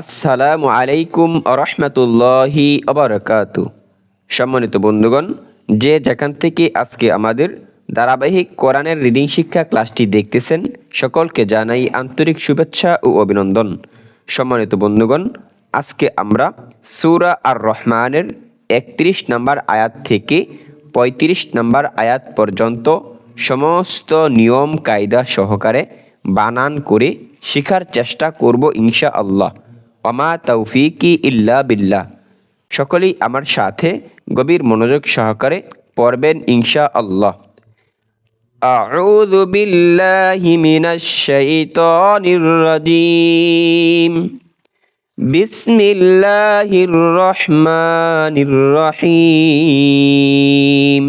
আসসালামু আলাইকুম রহমতুল্লাহি অবরকাত সম্মানিত বন্ধুগণ, যে যেখান থেকে আজকে আমাদের ধারাবাহিক কোরআনের রিডিং শিক্ষা ক্লাসটি দেখতেছেন, সকলকে জানাই আন্তরিক শুভেচ্ছা ও অভিনন্দন। সম্মানিত বন্ধুগণ, আজকে আমরা সূরা আর রহমানের একত্রিশ নম্বর আয়াত থেকে পঁয়ত্রিশ নম্বর আয়াত পর্যন্ত সমস্ত নিয়ম কায়দা সহকারে বানান করে শেখার চেষ্টা করব ইনশা আল্লাহ অমা তৌফিকি ইল্লা বিল্লাহ সকলেই আমার সাথে গভীর মনোযোগ সহকারে পড়বেন ইনশা আল্লাহ أعوذ بالله من الشيطان الرجيم بسم الله الرحمن الرحيم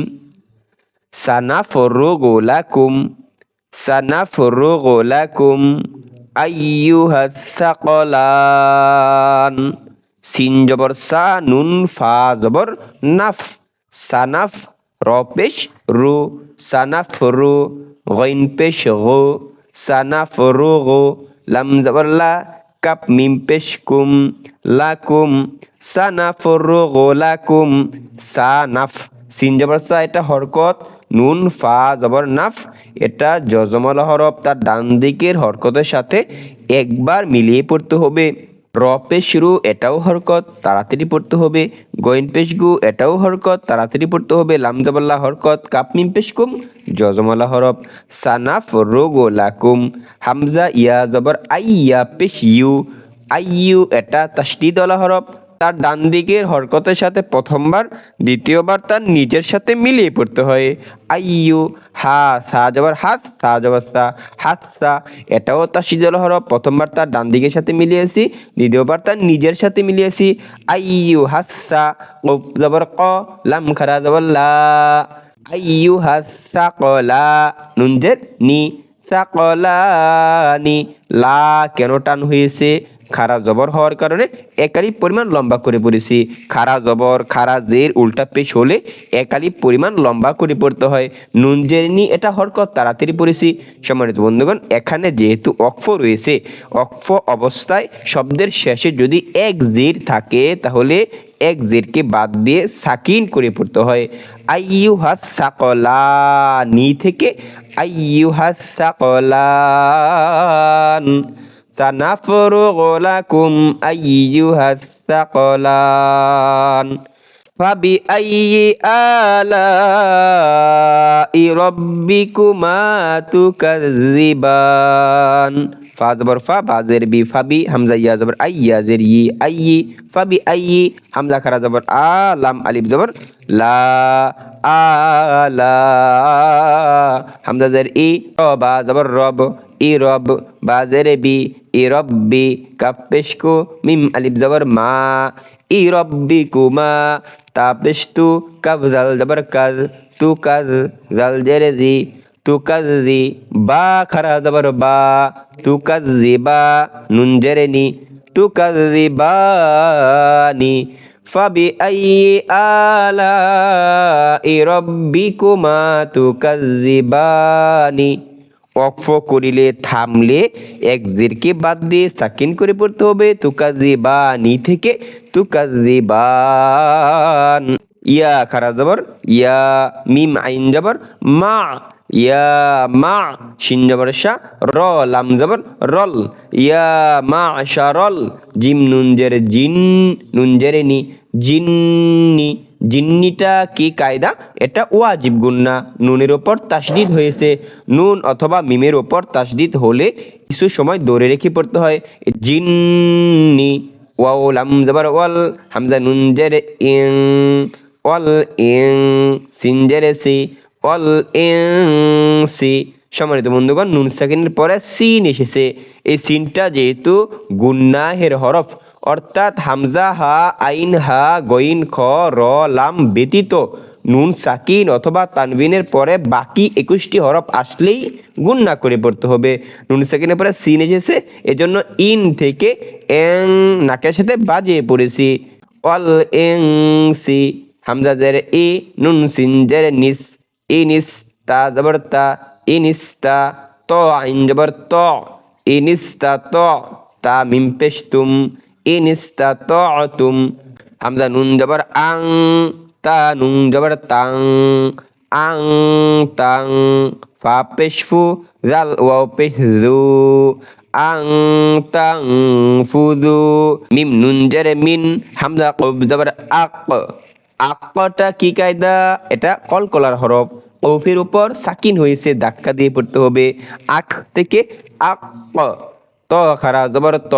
سنفرغ لكم سنفرغ لكم আইয়ুহাসাকলান সিন জবর সা, নুন, ফা জবর নাফ। সানাফ, র পেশ, রু। সানাফ, রু। গইন পেশ, গো। সানাফ, রু, গো। লাম জবর লা, কাপ, মিম পেশ, কুম। লাকুম সানাফ, রু, গো লাকুম সানাফ। সিন জবর সা, এটা হরকত। নুন, ফা, জবর, নাফ, এটা জজমল হরফ। তার ডান দিকের হরকতের সাথে একবার মিলিয়ে পড়তে হবে। র পেশ রু, এটাও হরকত, তাড়াতাড়ি পড়তে হবে। গইন পেশ গু, এটাও হরকত, তাড়াতাড়ি পড়তে হবে। লামজাবাল্লা হরকত, কাপ, মিম, পেশ, কুম হরফ। সানাফ রোগো লাকুম হামজা, ইয়া, জবর আইয়া পেশ, ইউ আইয়ু এটা তাসদিদওয়ালা হরফ। তার ডান দিকের হরকতের সাথে প্রথমবার, দ্বিতীয়বার তার নিজের সাথে মিলিয়ে পড়তে হয়। আইয়ু হা সা হাত সা জবর সা হাত সা। এটাও তার সিজল হরফ। প্রথমবার তার ডান দিকের সাথে মিলিয়েছি, দ্বিতীয়বার তার নিজের সাথে মিলিয়েছি। আইয়ু হাসা কফ জবর ক, লাম খারা জবর লা। আইয়ু হাসা কলা নুনজের নি সাকলানি লা কেন টান হয়েছে? খারা জবর হওয়ার কারণে একালি পরিমাণ লম্বা করে পড়েছি। খারা জবর, খারা জের উল্টা পেশ হলে একালি পরিমাণ লম্বা করে পড়তে হয়। নুন জেরনি এটা হরকত তাড়াতাড়ি পড়েছি। সম্মানিত বন্ধুগণ, এখানে যেহেতু অক্ফ রয়েছে অক্ফ অবস্থায় শব্দের শেষে যদি এক জের থাকে, তাহলে এক জেরকে বাদ দিয়ে সাকিন করে পড়তে হয়। আইয়ু হাস সাকলানি থেকে আইয়ু হাস সাকলান। سنفرغ لكم أيها الثقلان فبأي آلاء ربكما تكذبان ফা জবর ফা বা জের বি ফাবি হামজা ইয়া জবর আইয়া জের ই আইয়ি ফাবি আইয়ি হামজা খারা জবর আ লাম আলিফ জবর লা আলা হামজা জের ই বা জবর রব ই রব বা জের বি ই রব্বি কাপ পেশকু মিম আলিফ জবর মা ই রব্বি কুমা তা পেশতু কাব জাল জবর কাজ তু কাজ জাল জের জি তু কাজ জি বা খারা জবর বা তু কাজ জি বা নুন জেরে নি তু কাজ জি বা নি فبأي آلاء ربكما تكذبان অক্ফ করিলে, থামলে এক জিরকে বাদ দিয়ে সাকিন করে পড়তে হবে। তুকাজি বা নি থেকে তুকাজি বান ইয়া খারা জবর, ইয়া মিম আইন জবর, মা, ইয়া মা, শিন জবর, শা, র, লাম জবর, রল, ইয়া মা, শা, রল, জিম, নুন জের জিন, নুন জেরে নি জিন্নি জিন্নিটা কি কায়দা? এটা ওয়াজিব গুন্না। নুনের ওপর তাসদিদ হয়েছে। নুন অথবা মিমের ওপর তাসদিদ হলে কিছু সময় দৌড়ে রেখে পড়তে হয়। জিন্নি ওয়াও লাম জবর ওয়াল, হামজা নুন জের ইং, ওয়াল ইং, সিন সি, ওয়াল ইং, সি। সম্মানিত বন্ধুগণ, নুন সাকিনের পরে সিন এসেছে। এই সিনটা যেহেতু গুন্নাহের হরফ অর্থাৎ হামজা, হা, আইন, হা গইন খ, র, লাম ব্যতীত নুন, সাকিন অথবা তানবিনের পরে বাকি একুশটি হরফ আসলেই গুণ না করে পড়তে হবে। নুন, সাকিনের পরে সিন এসেছে, এজন্য ইন থেকে এং নাকের সাথে বাজিয়ে পড়েছি। অল এং, সি, হামজা জের ই নুন, সিন জের নিস ইনিস তা, জবর, তা ইনিস্তা ত আইন, জবর, ত ইনিস্তা ত, তা, মিম, পেশ, তুম ইনিস্তাতুম হামজা নুন জবর আং তা নুন জবর তাং আং তাং ফা পেশ ফু জাল ওয়াও পেশ আং তাং ফুজু মিম নুন জেরে মিন হামজা কব জবর আক আকটা কি কায়দা এটা কলকলার হরফ। কফের উপর সাকিন হয়েছে ধাক্কা দিয়ে পড়তে হবে আখ থেকে আক ত খারা জবর ত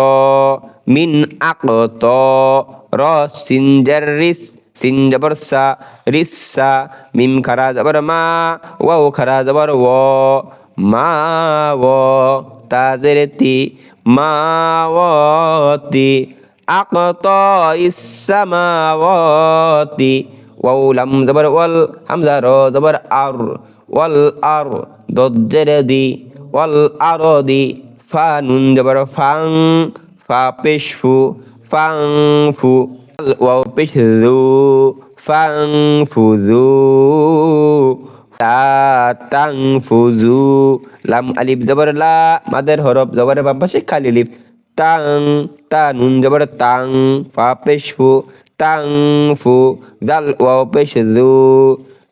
মিন আক ত র সিনজার রিস, সিন জবর সা, রিস সা, মিম খারা জবর মা, ওয়াও খারা জবর ও, মা ও তাজের তি, মা ও তি, আকত ইসামাওয়াতি ওয়াও লাম জবর ওয়াল হামজা র জবর আর, ওয়াল আর দজ্জের দি, ওয়াল আর দি, ফা নুন জবর ফাং পেশ ফাং ফুজু তা তাং ফুজু লাম আলিফ জবর লা, মাদের হরফ জবরের বাম পাশে খালি লিফ তাং, তা নুন জবর তাং ফা পেশ ফু তাং ফু জাল ওয়াও পেশ জু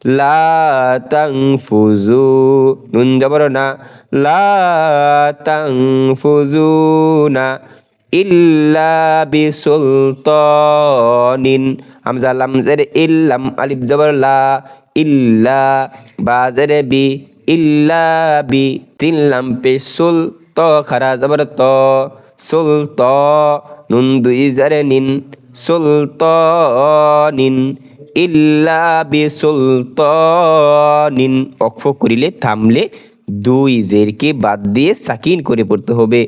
লা তাং ফুজু নুন জবর না লা তাং ফুজু না ইল্লা বিসুলতানিন। হামজা লাম জেরে ইল্লাম আলিফ জবর লা, ইল্লা বা জেরে বি, ইল্লা বি। তিন লাম পেশুল ত, খারা জবর ত। সুল ত, নুন দুই জেরে নিন। সুলতানিন ইল্লা বিসুলতানিন। অক্ষ করিলে, থামলে দুই জেরকে বাদ দিয়ে সাকিন করে পড়তে হবে।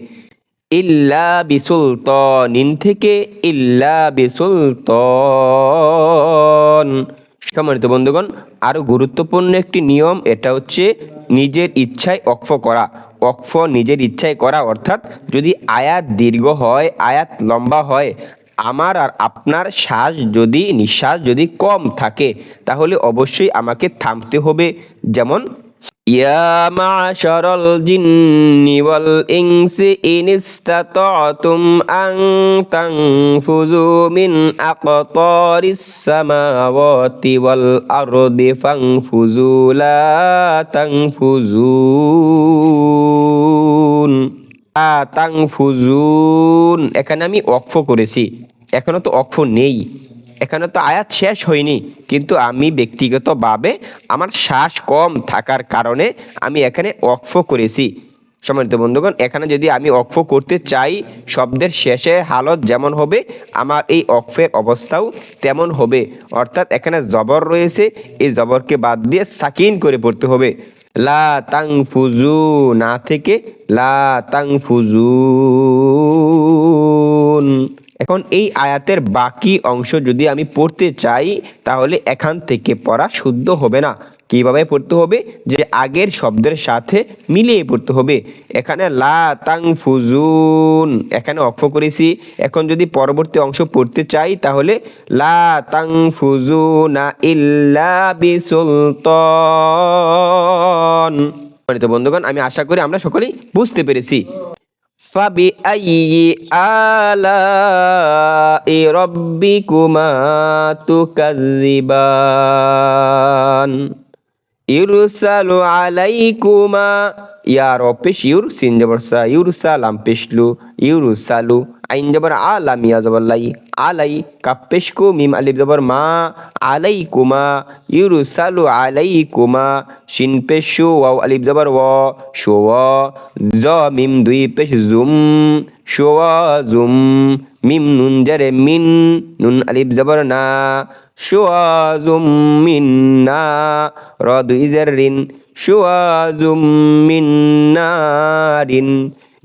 ইল্লা বিসুলতানিন থেকে ইল্লা বিসুলতান। সম্মানিত বন্ধুগণ আরও গুরুত্বপূর্ণ একটি নিয়ম, এটা হচ্ছে নিজের ইচ্ছায় অক্ষ করা। অক্ষ নিজের ইচ্ছায় করা অর্থাৎ যদি আয়াত দীর্ঘ হয়, আয়াত লম্বা হয়, আমার আর আপনার শ্বাস যদি, নিঃশ্বাস যদি কম থাকে, তাহলে অবশ্যই আমাকে থামতে হবে। যেমন يا معشر الجن والإنس إن استطعتم أن تنفذوا من أقطار السماوات والأرض فانفذوا لا تنفذون لا تنفذون এখানে আমি অক্ষ করেছি এখনো তো অক্ষ নেই এখানে তো আয়াত শেষ হয়নি, কিন্তু আমি ব্যক্তিগতভাবে আমার শ্বাস কম থাকার কারণে আমি এখানে অক্ফ করেছি। সম্মানিত বন্ধুগণ, এখানে যদি আমি অক্ফ করতে চাই, শব্দের শেষে হালত যেমন হবে, আমার এই অক্ফের অবস্থাও তেমন হবে। অর্থাৎ এখানে জবর রয়েছে, এই জবরকে বাদ দিয়ে সাকিন করে পড়তে হবে। লা তাং ফুজু না থেকে লা তাং ফুজুন এখন এই আয়াতের বাকি অংশ যদি আমি পড়তে চাই, তাহলে এখান থেকে পড়া শুদ্ধ হবে না। কীভাবে পড়তে হবে? যে আগের শব্দের সাথে মিলিয়ে পড়তে হবে। এখানে লা তাং ফুজুন এখানে অক্ষ করেছি। এখন যদি পরবর্তী অংশ পড়তে চাই, তাহলে লা তাং ফুজুনা ইল্লা বিসুলতান। বন্ধুগণ, আমি আশা করি আমরা সকলেই বুঝতে পেরেছি। فبأي آلاء ربكما تكذبان يرسل عليكما يا رب بيش يور سين جبر سا يرسل ام بيشلو يرسلو عين جبر عالم يا زبر আলাই কাপেশ কো মিম আলিফ জবর মা আলাই কুমা ইউরুসালু আলাই কুমা শিন পেশু ওয়াও আলিফ জবর ও শো জ মিম দুই পেশ জুম শো জুম মিম নুন জরে মিন নুন আলিফ জবর না শো জুম মিন না র দুই জের রিন শো জুম মিন নারিন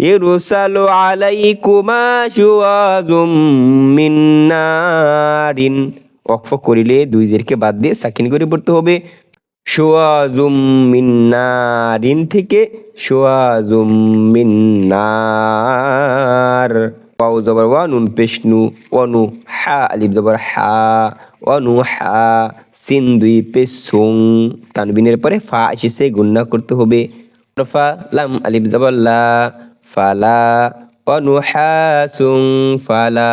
يرسل عليكما شواظ من نار ওয়াকফ করিলে দুই জেরকে বাদ দিয়ে সাকিন করে পড়তে হবে শোয়াজুম মিন্নারিন থেকে শোয়াজুম মিন্নার ওয়াও জবর ওয়া নুন পেশনু ওয়ানু হা আলিফ জবর হা ওয়ানু হা সিন দুই পেশ সুং তানবিনের পরে ফা এসেছে গুন্না করতে হবে ফা লাম আলিফ জবর লা ফালা অনুহাসুং ফালা,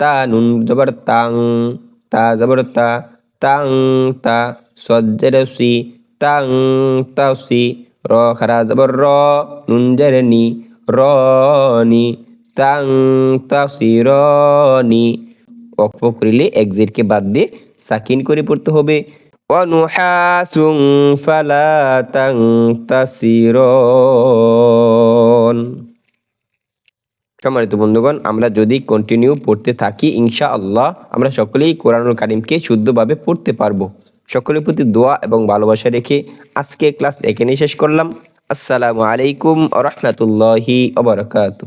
তা নুন জবর তাং, তা জবর তা, তাং তা সজ্জরসি তাং তাসি র খারা জবর র, নুন জের নি, র নি, তাং তাসি র নি। অক্ষ করিলে একজিরকে বাদ দিয়ে সাকিন করে পড়তে হবে। ফালা তাং তাসিরন সম্মানিত বন্ধুগণ, আমরা যদি কন্টিনিউ পড়তে থাকি ইনশা আল্লাহ আমরা সকলেই কোরআনুল কারিমকে শুদ্ধভাবে পড়তে পারব। সকলের প্রতি দোয়া এবং ভালোবাসা রেখে আজকে ক্লাস এখানেই শেষ করলাম। আসসালামু আলাইকুম রহমতুল্লাহি আবরকাত